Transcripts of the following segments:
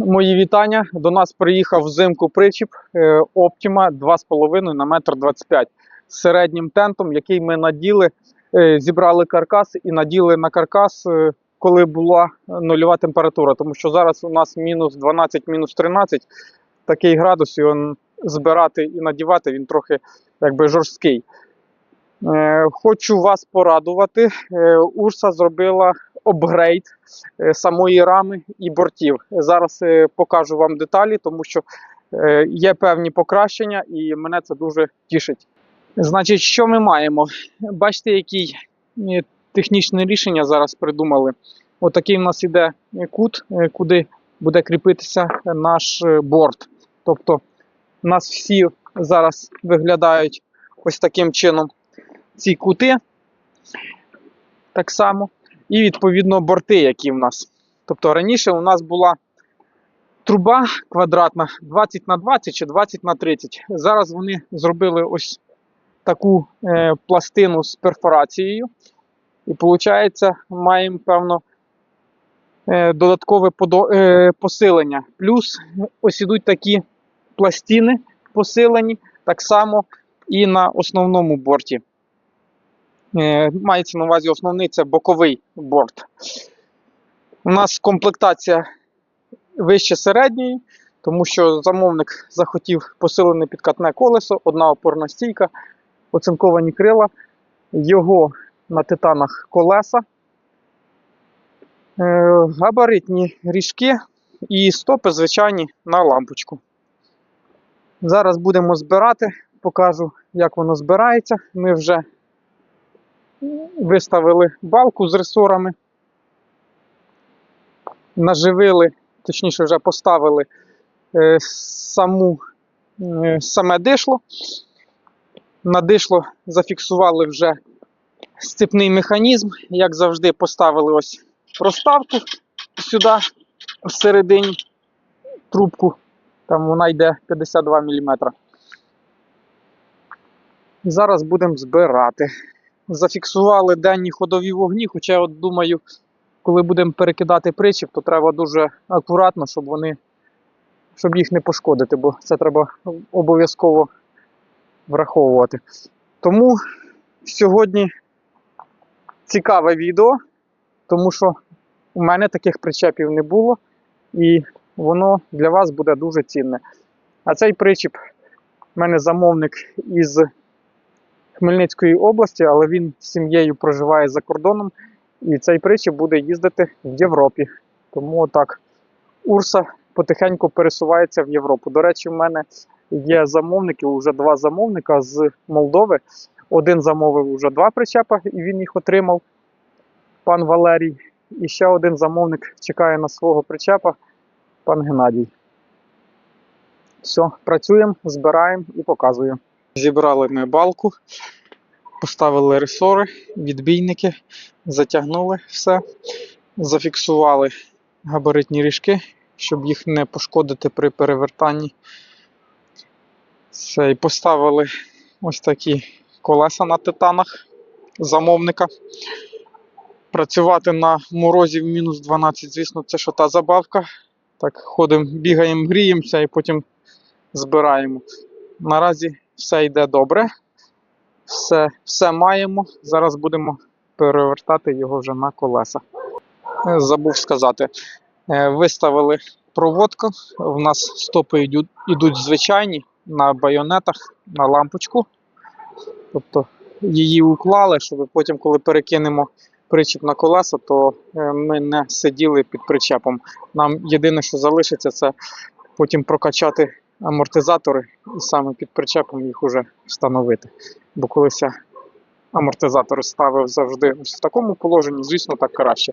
Мої вітання. До нас приїхав взимку причіп е, Optima 2,5 на 1,25 м з середнім тентом, який ми наділи, е, зібрали каркас і наділи на каркас, е, коли була нульова температура. Тому що зараз у нас мінус 12, мінус 13, такий градус, і он збирати і надівати він трохи якби жорсткий. Хочу вас порадувати. Урса зробила апгрейд е, самої рами і бортів. Зараз е, покажу вам деталі, тому що е, є певні покращення, і мене це дуже тішить. Значить, що ми маємо? Бачите, е, технічне рішення зараз придумали. Отакий в нас іде кут, куди буде кріпитися наш борт. Тобто, у нас всі зараз виглядають ось таким чином ці кути. Так само і відповідно борти, які в нас. Тобто раніше у нас була труба квадратна 20 на 20 чи 20 на 30. Зараз вони зробили ось таку е, пластину з перфорацією. І виходить, маємо певно е, додаткове подо- е, посилення. Плюс ось ідуть такі пластини посилені, так само і на основному борті. Е, Мається на увазі основний це боковий борт. У нас комплектація вище середньої, тому що замовник захотів посилене підкатне колесо, одна опорна стійка, оцинковані крила, його на титанах колеса, е, габаритні ріжки і стопи звичайні на лампочку. Зараз будемо збирати, покажу, як воно збирається. Ми вже виставили балку з ресорами, наживили, точніше, вже поставили е, саму, е, саме дишло. На дишло зафіксували вже сцепний механізм. Як завжди, поставили ось проставку сюди всередині трубку. Там вона йде 52 мм. Зараз будемо збирати зафіксували денні ходові вогні. Хоча, от думаю, коли будемо перекидати причіп, то треба дуже акуратно, щоб вони щоб їх не пошкодити, бо це треба обов'язково враховувати. Тому сьогодні цікаве відео, тому що у мене таких причепів не було, і воно для вас буде дуже цінне. А цей причіп в мене замовник із Хмельницької області, але він з сім'єю проживає за кордоном, і цей причіп буде їздити в Європі. Тому так Урса потихеньку пересувається в Європу. До речі, в мене є замовники, вже два замовника з Молдови. Один замовив вже два причепа, і він їх отримав, пан Валерій. І ще один замовник чекає на свого причепа, пан Геннадій. Все, працюємо, збираємо і показуємо. Зібрали ми балку, поставили ресори, відбійники, затягнули все, зафіксували габаритні ріжки, щоб їх не пошкодити при перевертанні. Все, і поставили ось такі колеса на титанах замовника. Працювати на морозі в мінус 12, звісно, це що та забавка. Так, ходимо, бігаємо, гріємося і потім збираємо. Наразі все йде добре. Все, все маємо. Зараз будемо перевертати його вже на колеса. Е, Забув сказати. е, Виставили проводку. У нас стопи йдуть, йдуть звичайні на байонетах, на лампочку. Тобто її уклали, щоб потім, коли перекинемо причіп на колеса, то е, ми не сиділи під причепом. Нам єдине, що залишиться, це потім прокачати амортизатори і саме під причепом їх уже встановити. Бо колись я амортизатори ставив завжди ось в такому положенні, звісно, так краще.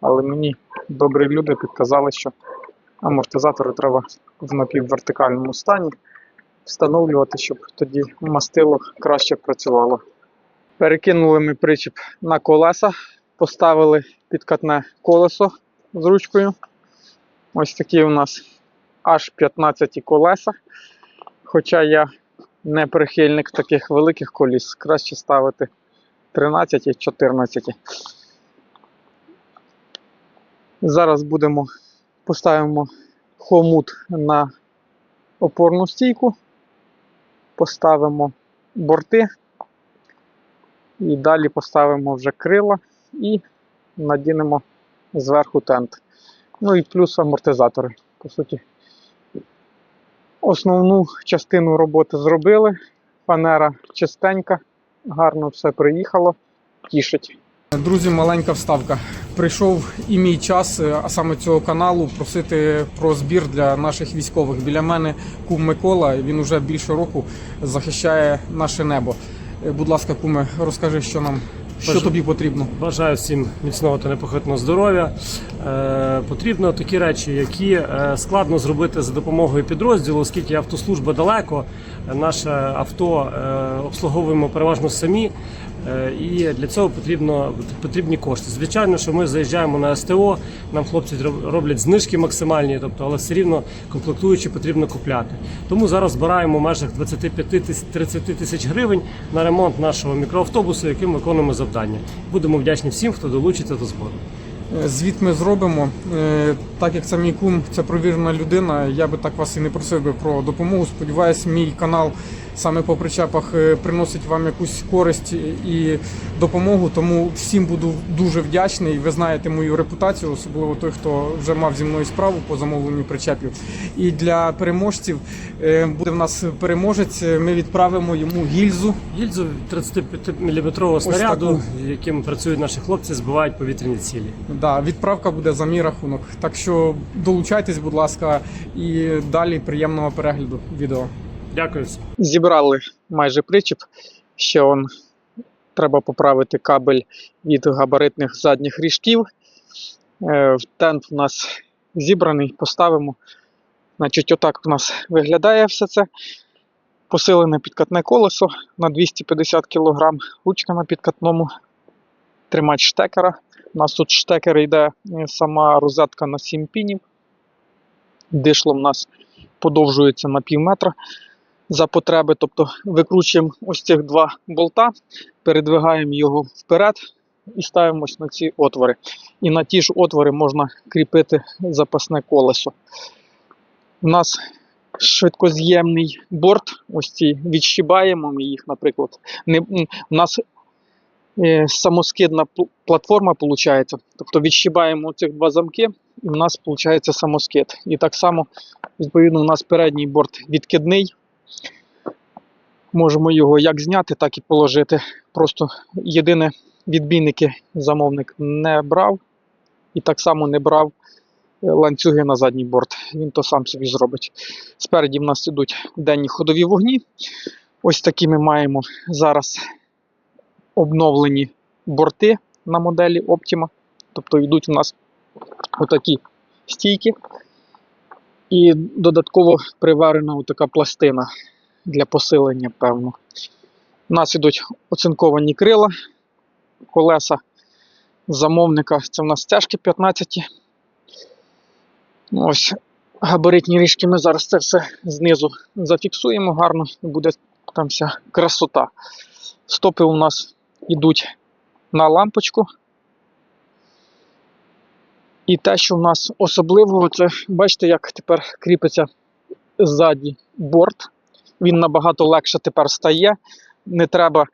Але мені добрі люди підказали, що амортизатори треба в напіввертикальному стані встановлювати, щоб тоді мастило краще працювало. Перекинули ми причіп на колеса, поставили підкатне колесо з ручкою. Ось такі у нас аж 15 колеса. Хоча я не прихильник таких великих коліс, краще ставити 13 і 14. Зараз будемо поставимо хомут на опорну стійку, поставимо борти і далі поставимо вже крила і надінемо зверху тент. Ну і плюс амортизатори. По суті, основну частину роботи зробили. Фанера чистенька, гарно все приїхало, тішить. Друзі, маленька вставка. Прийшов і мій час, е, а саме цього каналу, просити про збір для наших військових. Біля мене кум Микола. Він уже більше року захищає наше небо. Е, Будь ласка, куме, розкажи, що нам, що тобі потрібно. Бажаю всім міцного та непохитного здоров'я. Е, потрібно такі речі, які е, складно зробити за допомогою підрозділу, оскільки автослужба далеко. е, Наше авто е, обслуговуємо переважно самі. Е, І для цього потрібно потрібні кошти. Звичайно, що ми заїжджаємо на СТО, нам хлопці роблять знижки максимальні, тобто, але все рівно комплектуючі потрібно купляти. Тому зараз збираємо в межах 25-30 тисяч гривень на ремонт нашого мікроавтобусу, яким виконуємо завдання. Будемо вдячні всім, хто долучиться до збору. Е, Звіт ми зробимо. Е, Так як це мій кум, це провірена людина. Я би так вас і не просив би про допомогу. Сподіваюсь, мій канал саме по причепах е, приносить вам якусь користь і допомогу. Тому всім буду дуже вдячний. Ви знаєте мою репутацію, особливо той, хто вже мав зі мною справу по замовленню причепів. І для переможців е, буде в нас переможець. Ми відправимо йому гільзу. Гільзу 35-мм снаряду, яким працюють наші хлопці, збивають повітряні цілі. Да, відправка буде за мій рахунок. Так що долучайтесь, будь ласка, і далі приємного перегляду відео. Дякую. Зібрали майже причіп. Ще он треба поправити кабель від габаритних задніх ріжків. Е, Тент у нас зібраний, поставимо. Значить, отак у нас виглядає все це. Посилене підкатне колесо на 250 кг, ручка на підкатному, тримач штекера. У нас тут штекер йде е, сама розетка на 7 пінів. Дишло в нас подовжується на пів метра за потреби. Тобто викручуємо ось цих два болта, передвигаємо його вперед і ставимось на ці отвори. І на ті ж отвори можна кріпити запасне колесо. У нас швидкоз'ємний борт, ось ці відщибаємо ми їх, наприклад. Не, у нас е, самоскидна платформа виходить. Тобто відщибаємо цих два замки, і в нас виходить самоскид. І так само, відповідно, у нас передній борт відкидний. Можемо його як зняти, так і положити. Просто єдине відбійники замовник не брав, і так само не брав е, ланцюги на задній борт. Він то сам собі зробить. Спереді в нас ідуть денні ходові вогні. Ось такі ми маємо зараз обновлені борти на моделі Optima. Тобто йдуть у нас отакі стійки. І додатково приварена така пластина для посилення, певно. У нас ідуть оцинковані крила, колеса замовника. Це в нас стяжки 15. Ось габаритні ріжки ми зараз це все знизу зафіксуємо гарно і буде там вся красота. Стопи у нас йдуть на лампочку. І те, що в нас особливого, це бачите, як тепер кріпиться ззаді борт. Він набагато легше тепер стає. Не треба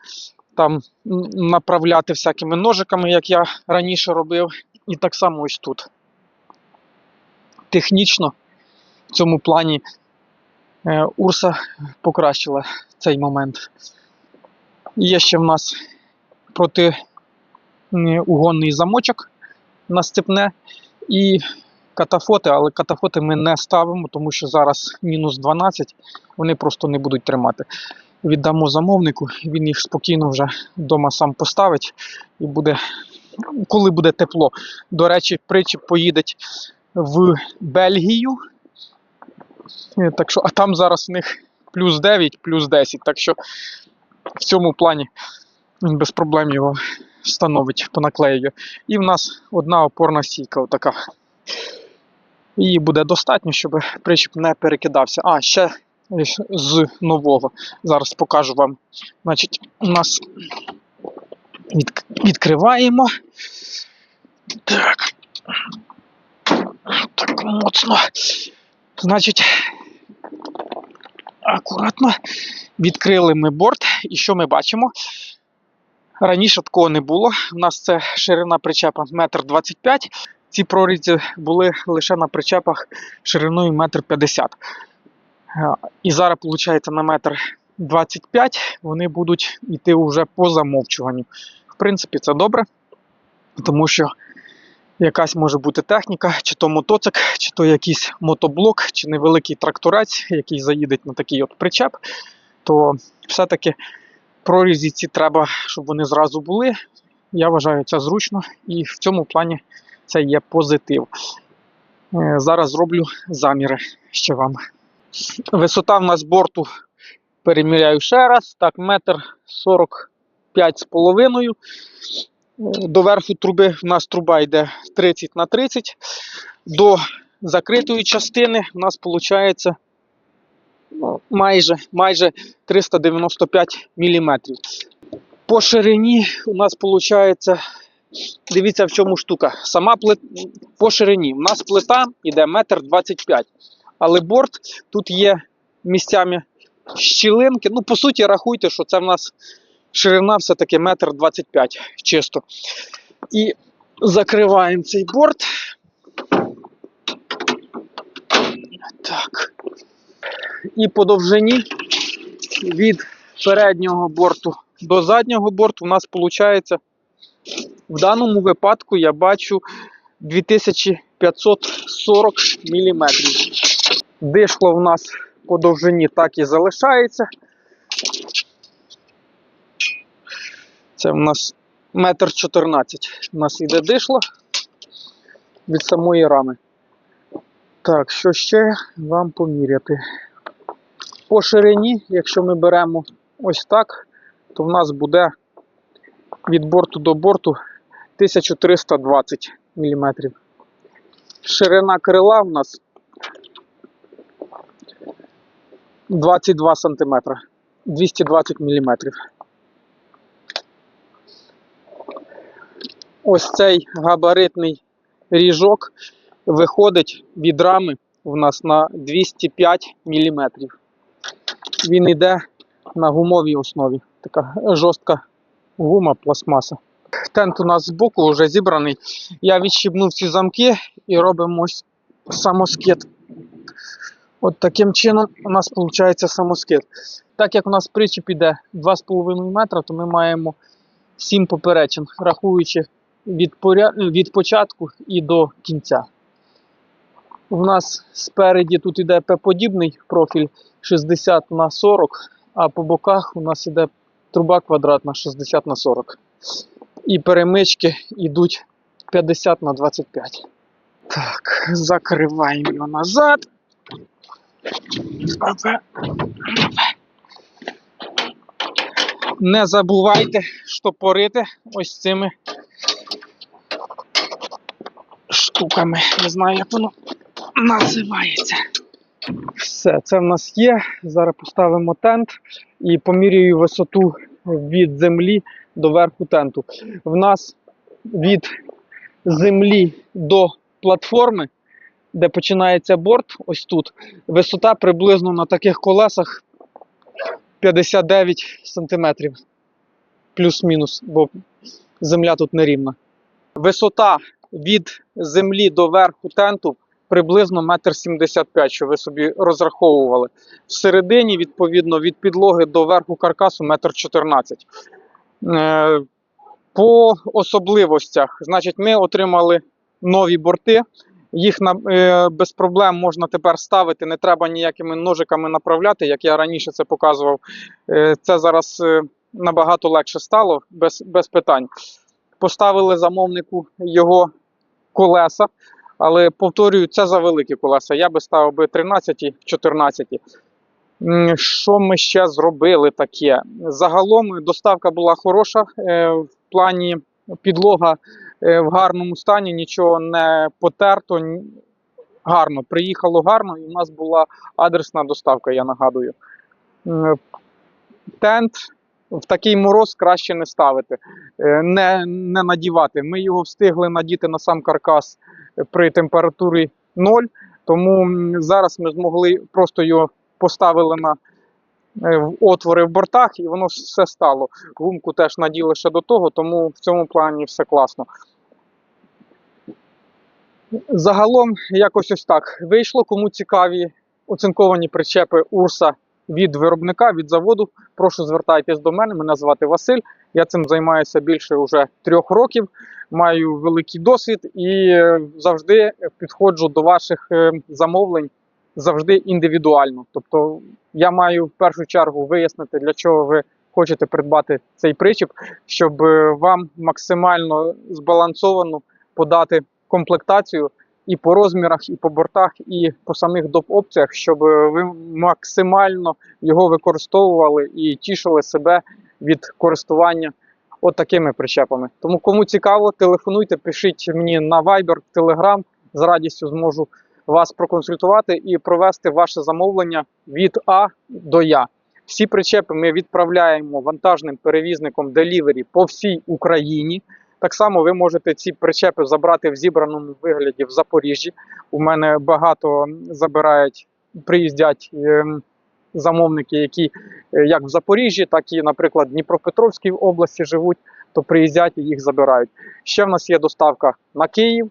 там направляти всякими ножиками, як я раніше робив. І так само ось тут. Технічно в цьому плані е, Урса покращила цей момент. Є ще в нас протиугонний замочок на сцепне і катафоти, але катафоти ми не ставимо, тому що зараз мінус 12, вони просто не будуть тримати. Віддамо замовнику, він їх спокійно вже вдома сам поставить і буде, коли буде тепло. До речі, причіп поїде в Бельгію. Е, Так що, а там зараз у них плюс 9, плюс 10. Так що в цьому плані без проблем його встановить, понаклеює. І в нас одна опорна стійка отака. Її буде достатньо, щоб причіп не перекидався. А, ще з нового. Зараз покажу вам. Значить, у нас відкриваємо. Так. Так, моцно. Значить, акуратно відкрили ми борт, і що ми бачимо? Раніше такого не було. У нас це ширина причепа 1,25 м. Ці прорізі були лише на причепах шириною 1,50 м. Е, І зараз, виходить, на 1,25 м вони будуть йти вже по замовчуванню. В принципі, це добре, тому що якась може бути техніка, чи то мотоцик, чи то якийсь мотоблок, чи невеликий тракторець, який заїде на такий от причеп, то все-таки прорізі ці треба, щоб вони зразу були. Я вважаю це зручно і в цьому плані це є позитив. Е, Зараз зроблю заміри ще вам. Висота в нас борту переміряю ще раз. Так, метр 45 з половиною. До верху труби в нас труба йде 30 на 30. До закритої частини в нас виходить майже, майже 395 мм. По ширині у нас виходить, дивіться в чому штука. Сама плит... по ширині. У нас плита йде 1,25 м. Але борт тут є місцями щілинки. Ну, по суті, рахуйте, що це в нас ширина все-таки 1,25 м чисто. І закриваємо цей борт. Так. І по довжині від переднього борту до заднього борту у нас виходить, в даному випадку я бачу 2540 мм. Дишло в нас по довжині так і залишається. Це в нас метр 14 у нас іде дишло від самої рами. Так, що ще вам поміряти? По ширині, якщо ми беремо ось так, то в нас буде від борту до борту 1320 мм. Ширина крила в нас 22 см, 220 мм. Ось цей габаритний ріжок виходить від рами у нас на 205 мм. Він йде на гумовій основі. Така жорстка гума, пластмаса. Тент у нас збоку вже зібраний. Я відщібнув ці замки і робимо ось самоскид. От таким чином у нас виходить самоскид. Так як у нас причіп іде 2,5 метра, то ми маємо 7 поперечин, рахуючи від, поря... від початку і до кінця. У нас спереді тут іде П-подібний профіль 60 на 40, а по боках у нас іде труба квадратна 60 на 40. І перемички йдуть 50 на 25. Так, закриваємо назад. Опа. Не забувайте штопорити ось цими штуками. Не знаю, як воно називається. Все, це в нас є. Зараз поставимо тент і поміряю висоту від землі до верху тенту. В нас від землі до платформи, де починається борт, ось тут, висота приблизно на таких колесах 59 см. Плюс-мінус, бо земля тут нерівна. Висота від землі до верху тенту приблизно 1,75 м, що ви собі розраховували. Всередині, відповідно, від підлоги до верху каркасу 1,14 м. Е, По особливостях, значить, ми отримали нові борти. Їх на, е, без проблем можна тепер ставити, не треба ніякими ножиками направляти, як я раніше це показував. Е, це зараз набагато легше стало, без, без питань. Поставили замовнику його колеса, але повторюю, це за великі колеса. Я би ставив би 13 14. Що ми ще зробили таке? Загалом доставка була хороша е, в плані підлога е, в гарному стані, нічого не потерто. Гарно, приїхало гарно, і в нас була адресна доставка, я нагадую. Тент в такий мороз краще не ставити, е, не, не надівати. Ми його встигли надіти на сам каркас при температурі 0, Тому зараз ми змогли просто його поставили на е, отвори в бортах, і воно все стало. Гумку теж наділи ще до того, тому в цьому плані все класно. Загалом якось ось так вийшло. Кому цікаві оцинковані причепи Урса від виробника, від заводу, прошу звертайтесь до мене. Мене звати Василь. Я цим займаюся більше вже трьох років. Маю великий досвід і е, завжди підходжу до ваших е, замовлень завжди індивідуально. Тобто я маю в першу чергу вияснити, для чого ви хочете придбати цей причіп, щоб е, вам максимально збалансовано подати комплектацію і по розмірах, і по бортах, і по самих доп-опціях, щоб е, ви максимально його використовували і тішили себе від користування от причепами. Тому кому цікаво, телефонуйте, пишіть мені на Viber, Telegram, з радістю зможу вас проконсультувати і провести ваше замовлення від А до Я. Всі причепи ми відправляємо вантажним перевізником Delivery по всій Україні. Так само ви можете ці причепи забрати в зібраному вигляді в Запоріжжі. У мене багато забирають, приїздять ем, замовники, які е, як в Запоріжжі, так і, наприклад, в Дніпропетровській області живуть, то приїздять і їх забирають. Ще в нас є доставка на Київ.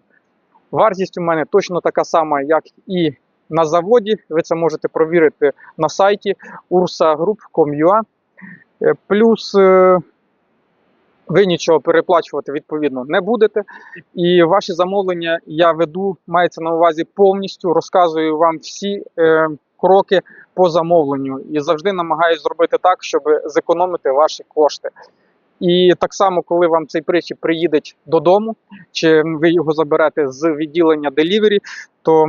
Вартість у мене точно така сама, як і на заводі. Ви це можете провірити на сайті ursagroup.com.ua. Е, Плюс е, ви нічого переплачувати відповідно не будете. І ваші замовлення я веду, мається на увазі повністю, розказую вам всі е, кроки по замовленню і завжди намагаюся зробити так, щоб зекономити ваші кошти. І так само, коли вам цей причіп приїде додому, чи ви його заберете з відділення Delivery, то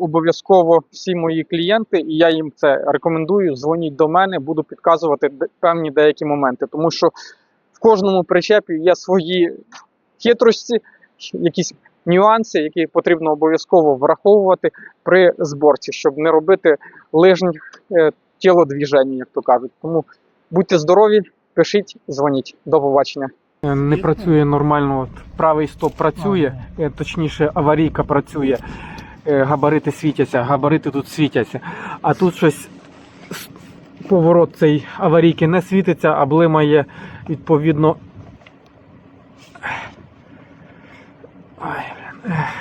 обов'язково всі мої клієнти, і я їм це рекомендую, дзвоніть до мене, буду підказувати певні деякі моменти, тому що кожному причепі є свої хитрості, якісь нюанси, які потрібно обов'язково враховувати при зборці, щоб не робити лижніх е, тілодвіжень, як то кажуть. Тому будьте здорові, пишіть, дзвоніть. До побачення. Не працює нормально. Правий стоп працює, е, точніше, аварійка працює. Е, Габарити світяться, габарити тут світяться. А тут щось поворот цей аварійки не світиться, а блимає відповідно.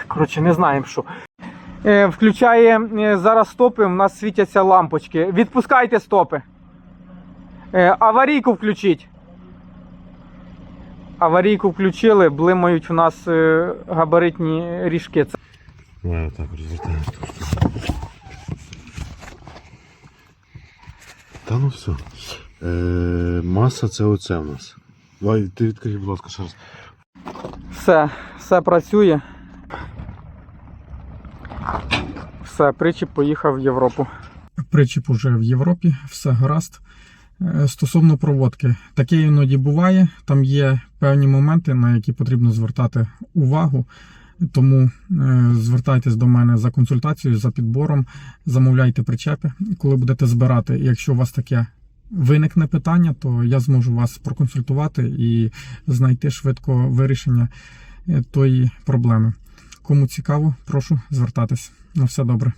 Коротше, не знаємо що. Е, Включає е, зараз стопи, у нас світяться лампочки. Відпускайте стопи. Е, Аварійку включіть. Аварійку включили, блимають у нас габаритні ріжки. Це отак розвертаємо. Та ну все. Е, маса це оце в нас. Давай, ти відкрий, будь ласка, ще раз. Все, все працює. Все, причіп поїхав в Європу. причіп уже в Європі, все гаразд. Е, Стосовно проводки, таке іноді буває. Там є певні моменти, на які потрібно звертати увагу. Тому е, звертайтесь до мене за консультацією, за підбором, замовляйте причепи, коли будете збирати. Якщо у вас таке виникне питання, то я зможу вас проконсультувати і знайти швидко вирішення е, тої проблеми. Кому цікаво, прошу звертатись. На все добре.